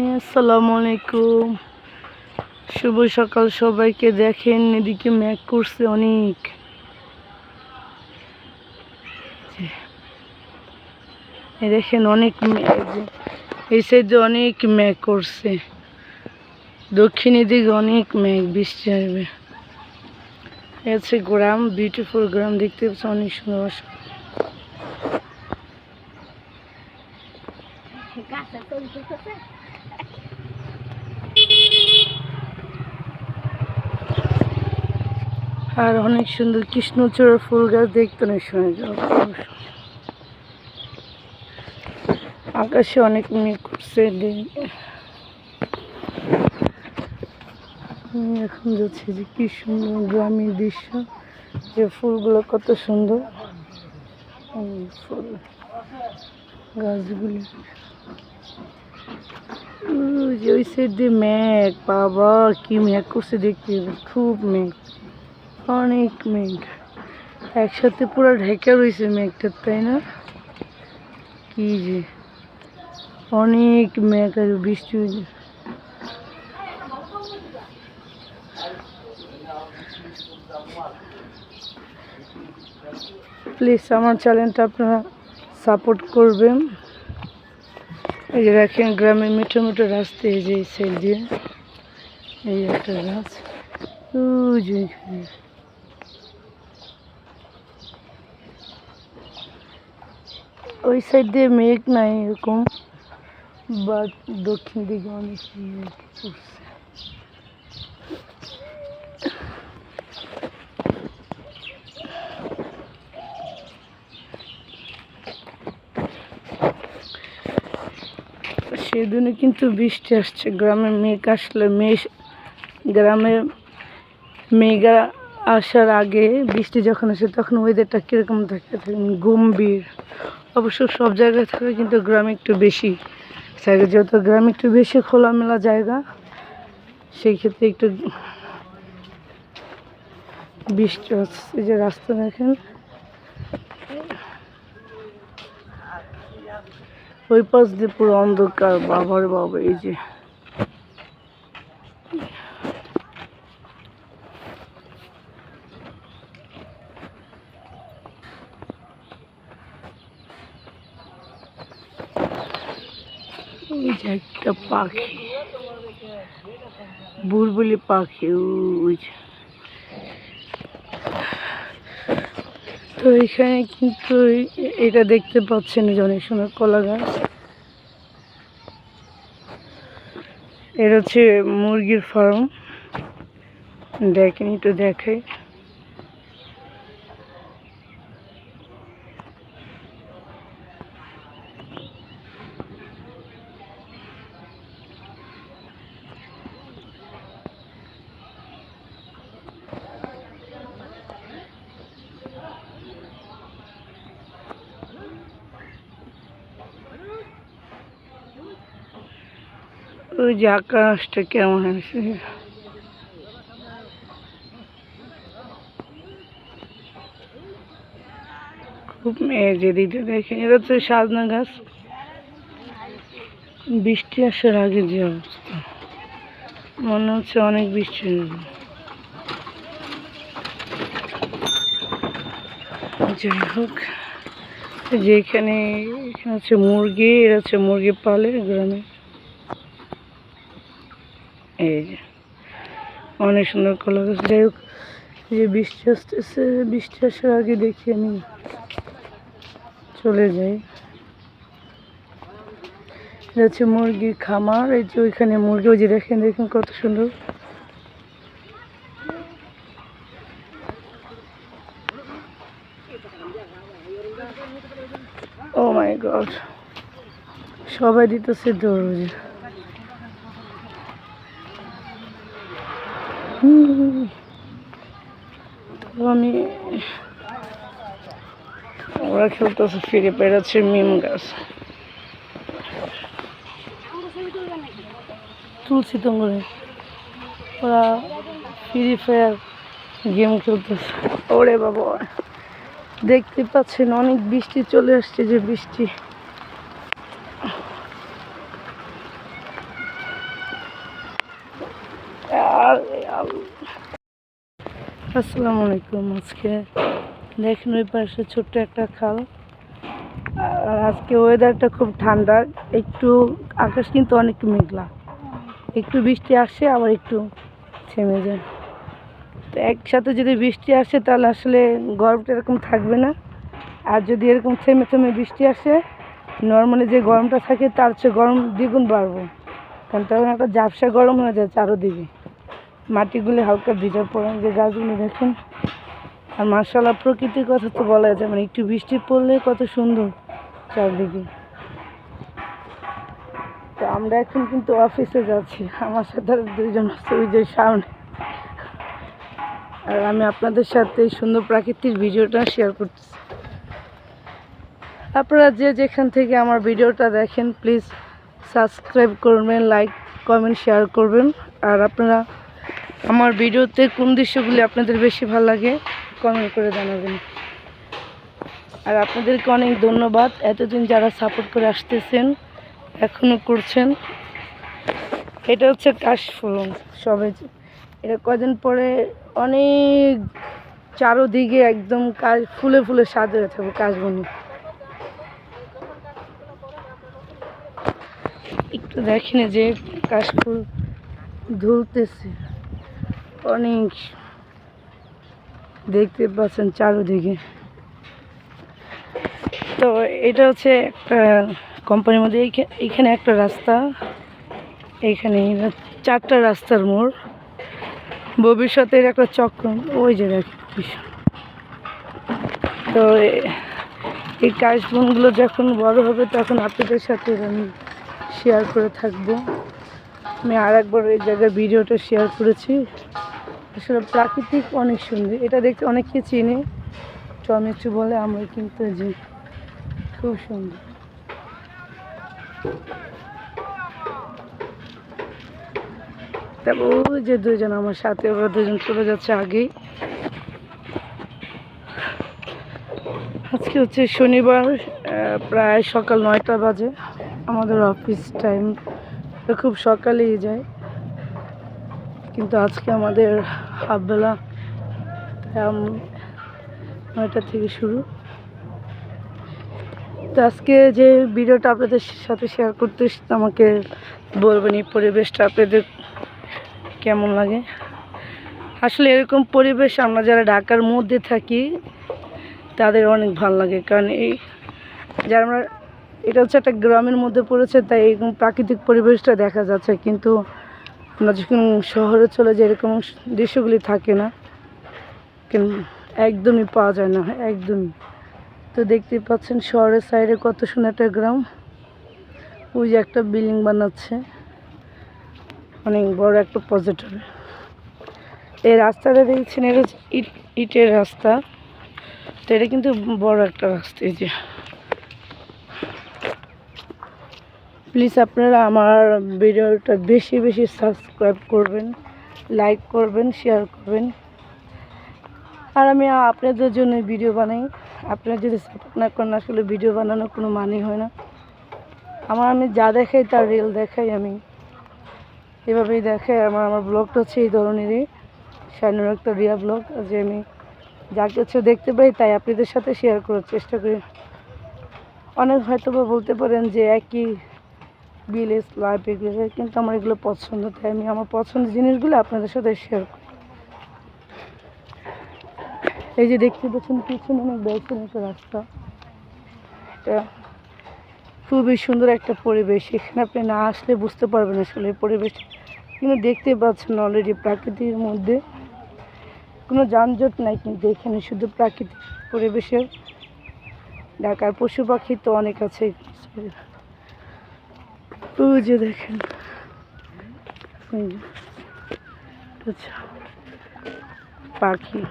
আসসালামু আলাইকুম শুভ সকাল সবাইকে দেখেন, এদিকে ম্যাক করছে অনেক। দেখেন অনেক এই সাইডে অনেক ম্যাক করছে। দক্ষিণের দিকে অনেক মেঘ, বৃষ্টি আসবে হচ্ছে গ্রাম বিউটিফুল গ্রাম, দেখতে পাচ্ছি অনেক সুন্দর। আর অনেক সুন্দর কৃষ্ণচূড়ার ফুল গাছ দেখতে অনেক সুন্দর। আকাশে অনেক মেঘ করছে এখন যাচ্ছি যে কি সুন্দর গ্রামীণ দৃশ্য। যে ফুলগুলো কত সুন্দর। ফুল গাছগুলি। ওই সাইড দিয়ে মেঘ। বাবা, কি মেঘ করছে দেখতে। খুব মেঘ। অনেক মেঘ। একসাথে পুরো ঢেকে রয়েছে মেঘটা, তাই না? কি যে, অনেক মেঘ আর বৃষ্টি হয়েছে। প্লিজ আমার চ্যানেলটা আপনারা সাপোর্ট করবেন। এই যে দেখেন গ্রামের মিঠো মিঠো রাস্তা এই যে এই সাইড দিয়ে। এই একটা গাছ। ওই সাইড দিয়ে মেঘ নাই এরকম বাট দক্ষিণ দিকে অনেক মেঘ করছে সেদিনে কিন্তু বৃষ্টি আসছে, গ্রামে মেঘ আসলে মেঘ গ্রামে মেঘা আসার আগে বৃষ্টি যখন আসে, তখন ওয়েদারটা কীরকম থাকে? গম্ভীর। অবশ্য সব জায়গায় থাকে, কিন্তু গ্রামে একটু বেশি। থাকে যত গ্রামে একটু বেশি খোলামেলা জায়গা, সেই ক্ষেত্রে একটু বৃষ্টি হচ্ছে। যে রাস্তা দেখেন। ওই পাশ দিয়ে পুরো অন্ধকার, বাবার বাবা এই যে ওই যে একটা পাখি। বুলবুলি পাখি তো এখানে কিন্তু এটা দেখতে পাচ্ছেন যে অনেক সুন্দর কলা গাছ। এটা হচ্ছে মুরগির ফার্ম দেখেন, একটু দেখাই ওই যে আকাশটা কেমন আছে খুব মেয়ে যেদিকে দেখেন এটা হচ্ছে সাজনা গাছ। বৃষ্টি আসার আগে যে অবস্থা। মনে হচ্ছে অনেক বৃষ্টি যাই হোক, এই যে এখানে এখানে হচ্ছে মুরগি, এরা হচ্ছে মুরগি পালে গ্রামে। এই যে, অনেক সুন্দর কলা গাছ যাই হোক যে বৃষ্টি আসতেছে, বৃষ্টি আসার আগে দেখি আমি চলে যাই। হচ্ছে মুরগির খামার, এই যে ওইখানে মুরগি, ওই যে দেখেন দেখেন কত সুন্দর। ও মাই গড সবাই দিতেছে দৌড় ওই যে। হুম। আমি ওরা খেলতেছে, ফিরে পেড়াচ্ছে মিম গাছ। তুলছি তো ওরা ফ্রি ফায়ার গেম খেলতেছে। ওরে বাবা, দেখতে পাচ্ছেন অনেক বৃষ্টি চলে আসছে যে বৃষ্টি। আসসালামু আলাইকুম আজকে। দেখেন ওই পাশে ছোট্ট একটা খাল। আর আজকে ওয়েদারটা খুব ঠান্ডা। একটু আকাশ কিন্তু অনেক মেঘলা। একটু বৃষ্টি আসে, আবার একটু থেমে যায়। তো একসাথে যদি বৃষ্টি আসে, তাহলে আসলে গরমটা এরকম থাকবে না। আর যদি এরকম থেমে থেমে বৃষ্টি আসে নর্মালি যে গরমটা থাকে, তার চেয়ে গরম দ্বিগুণ বাড়বো। কারণ তখন একটা ঝাপসা গরম হয়ে যায় চারোদিকে। মাটিগুলি হালকা ভিজা পড়ে। যে গাছগুলো দেখেন, আর মার্শাল্লাহ প্রকৃতির কথা তো বলা যায় মানে একটু বৃষ্টি পড়লে কত সুন্দর চারদিকে। তো আমরা এখন কিন্তু অফিসে যাচ্ছি, আমার সাথে দুইজন আছে ওই যে সামনে। আর আমি আপনাদের সাথে এই সুন্দর প্রাকৃতিক ভিডিওটা শেয়ার করতেছি। আপনারা যে যেখান থেকে আমার ভিডিওটা দেখেন প্লিজ সাবস্ক্রাইব করবেন লাইক কমেন্ট শেয়ার করবেন। আর আপনারা আমার ভিডিওতে কোন দৃশ্যগুলি আপনাদের বেশি ভালো লাগে কমেন্ট করে জানাবেন। আর আপনাদেরকে অনেক ধন্যবাদ, এতদিন যারা সাপোর্ট করে আসতেছেন এখনও করছেন। এটা হচ্ছে কাশফুলন সবে এটা কদিন পরে অনেক চারোদিকে একদম কাশ, ফুলে ফুলে সাজে থাকবে কাশবনি। একটু দেখেন যে কাশফুল ধুলতেছে। অনেক। দেখতে পাচ্ছেন চারোদিকে। তো এটা হচ্ছে একটা কোম্পানির মধ্যে এইখানে একটা রাস্তা। এইখানে চারটা রাস্তার মোড়। ভবিষ্যতের একটা চক্র। ওই যে তো এই কাশবনগুলো যখন বড় হবে তখন আপনাদের সাথে আমি শেয়ার করে থাকব। আমি আর একবার এই জায়গায় ভিডিওটা শেয়ার করেছি। আসলে প্রাকৃতিক অনেক সুন্দর। এটা দেখতে অনেকে চিনি। টমেটো বলে, আমরা কিন্তু যে খুব সুন্দর। তারপর ওই যে দুজন আমার সাথে, ওরা দুজন চলে যাচ্ছে আগেই। আজকে হচ্ছে শনিবার প্রায় সকাল নয়টা বাজে। আমাদের অফিস টাইম খুব সকালেই যায়। কিন্তু আজকে আমাদের হাফবেলা নয়টা থেকে শুরু। তো আজকে যে ভিডিওটা আপনাদের সাথে শেয়ার করতে আমাকে বলবেন এই পরিবেশটা আপনাদের কেমন লাগে? আসলে এরকম পরিবেশ আমরা যারা ঢাকার মধ্যে থাকি, তাদের অনেক ভালো লাগে। কারণ এই যারা আমরা, এটা হচ্ছে একটা গ্রামের মধ্যে পড়েছে, তাই এরকম প্রাকৃতিক পরিবেশটা দেখা যাচ্ছে। কিন্তু আমরা যখন শহরে চলে যাই, এরকম দৃশ্যগুলি থাকে না। একদমই পাওয়া যায় না, একদমই। তো দেখতেই পাচ্ছেন শহরের সাইডে কত সুন্দর একটা গ্রাম। ওই যে একটা বিল্ডিং বানাচ্ছে। অনেক বড় একটা পজিটিভ এই রাস্তাটা দেখছেন? এটা ইট, ইটের রাস্তা। তো এটা কিন্তু বড় একটা রাস্তা, এই যে। প্লিজ আপনারা আমার ভিডিওটা বেশি বেশি সাবস্ক্রাইব করবেন, লাইক করবেন, শেয়ার করবেন। আর আমি আপনাদের জন্য ভিডিও বানাই। আপনারা যদি সাপোর্ট না করেন, আসলে ভিডিও বানানোর কোনো মানে হয় না। আমার আমি যা দেখাই তার রিল দেখাই আমি। এভাবেই দেখাই আমার আমার ব্লগটা হচ্ছে এই ধরনেরই। শাইনুর একটা রিয়া ব্লগ যে আমি যা কিছু দেখতে পাই তাই আপনাদের সাথে শেয়ার করার চেষ্টা করি। অনেক হয়তো বলতে পারেন যে একই ভিলেজ লাইফ এগুলো কিন্তু আমার এগুলো পছন্দ, তাই আমি আমার পছন্দের জিনিসগুলো আপনাদের সাথে শেয়ার করি। এই যে দেখতে পাচ্ছেন, পিছনে অনেক বেসন একটা রাস্তা। এটা খুবই সুন্দর একটা পরিবেশ, এখানে আপনি না আসলে বুঝতে পারবেন আসলে এই পরিবেশ কিন্তু দেখতে পাচ্ছেন অলরেডি প্রাকৃতির মধ্যে। কোনো যানজট নাই কিন্তু এখানে শুধু প্রাকৃতিক পরিবেশের। ঢাকার পশু পাখি তো অনেক আছে। ওই যে দেখেন। পাখি।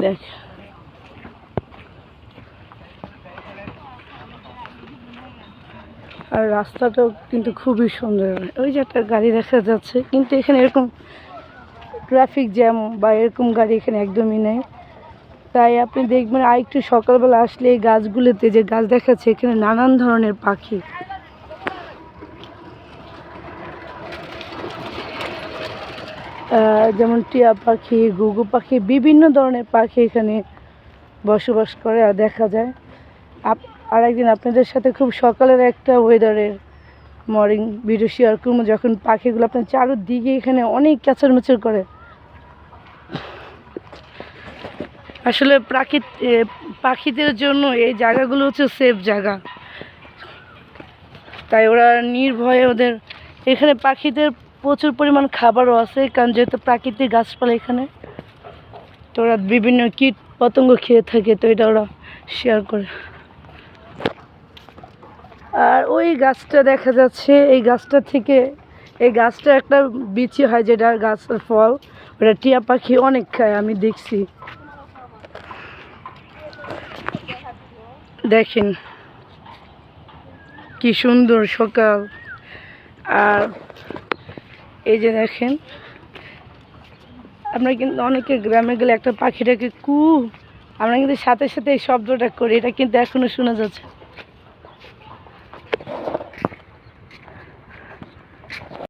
দেখ। আর রাস্তাটাও কিন্তু খুবই সুন্দর। ওই যে একটা গাড়ি দেখা যাচ্ছে, কিন্তু এখানে এরকম ট্রাফিক জ্যাম বা এরকম গাড়ি এখানে একদমই নেই। তাই আপনি দেখবেন আর একটু সকালবেলা আসলে এই গাছগুলোতে যে গাছ দেখাচ্ছে, এখানে নানান ধরনের পাখি। যেমন টিয়া পাখি, ঘুঘু পাখি, বিভিন্ন ধরনের পাখি এখানে বসবাস করে আর দেখা যায়। আর একদিন আপনাদের সাথে খুব সকালের একটা ওয়েদারের মর্নিং ভিডিও শেয়ার করব, যখন পাখিগুলো আপনার চারোদিকে এখানে অনেক ক্যাচারমেচার করে। আসলে প্রাকৃত পাখিদের জন্য এই জায়গাগুলো হচ্ছে সেফ জায়গা। তাই ওরা নির্ভয়ে ওদের, এখানে পাখিদের প্রচুর পরিমাণ খাবারও আছে, কারণ যেহেতু প্রাকৃতিক গাছপালা এখানে, তো ওরা বিভিন্ন কীট পতঙ্গ খেয়ে থাকে, তো এটা ওরা শেয়ার করে। আর ওই গাছটা দেখা যাচ্ছে, এই গাছটা থেকে, এই গাছটা একটা বিচি হয় যেটা গাছের ফল, ওটা টিয়া পাখি অনেক খায়, আমি দেখছি। দেখেন কি সুন্দর সকাল। আর এই যে দেখেন, আমরা কিন্তু অনেকে গ্রামে গেলে একটা পাখিটাকে কু, আমরা কিন্তু সাথে সাথে এই শব্দটা করি, এটা কিন্তু এখনও শোনা যাচ্ছে